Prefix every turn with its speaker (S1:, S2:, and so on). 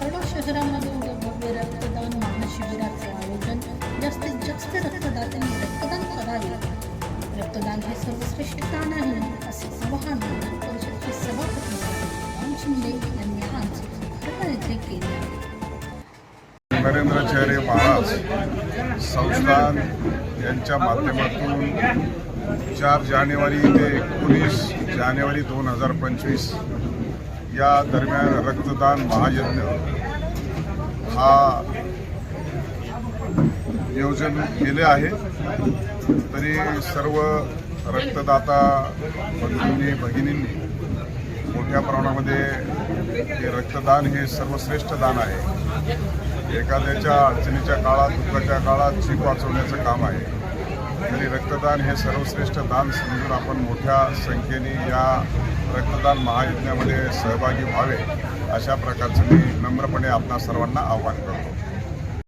S1: खरडो शहरामध्ये उद्या भव्य रक्तदान महाशिबिराचं आयोजन जास्तीत जास्त रक्तदात्यांनी रक्तदान करावे. रक्तदान हे सर्वश्रेष्ठ दान आहे असे आवाहन परिषदचे सभापती राम शिंदे यांनी आज खरडा येथे केले.
S2: नरेंद्राचार्य महाराज संस्थान यांच्या माध्यमातून चार जानेवारी ते एकोणीस जानेवारी दोन हजार पंचवीस या दरम्यान रक्तदान महायज्ञ हा नियोजन केले आहे. तरी सर्व रक्तदाता बंधूंनी भगिनींनी मोठ्या प्रमाणामध्ये हे रक्तदान हे सर्वश्रेष्ठ दान आहे. एखाद्याच्या अडचणीच्या काळात दुःखाच्या काळात जीव वाचवण्याचं काम आहे. रक्तदान हे सर्वश्रेष्ठ दान समजून आपण मोठ्या संख्येने या रक्तदान महायज्ञामध्ये सहभागी व्हावे अशा प्रकारचं मी नम्रपणे आपणा सर्वांना आवाहन करतो.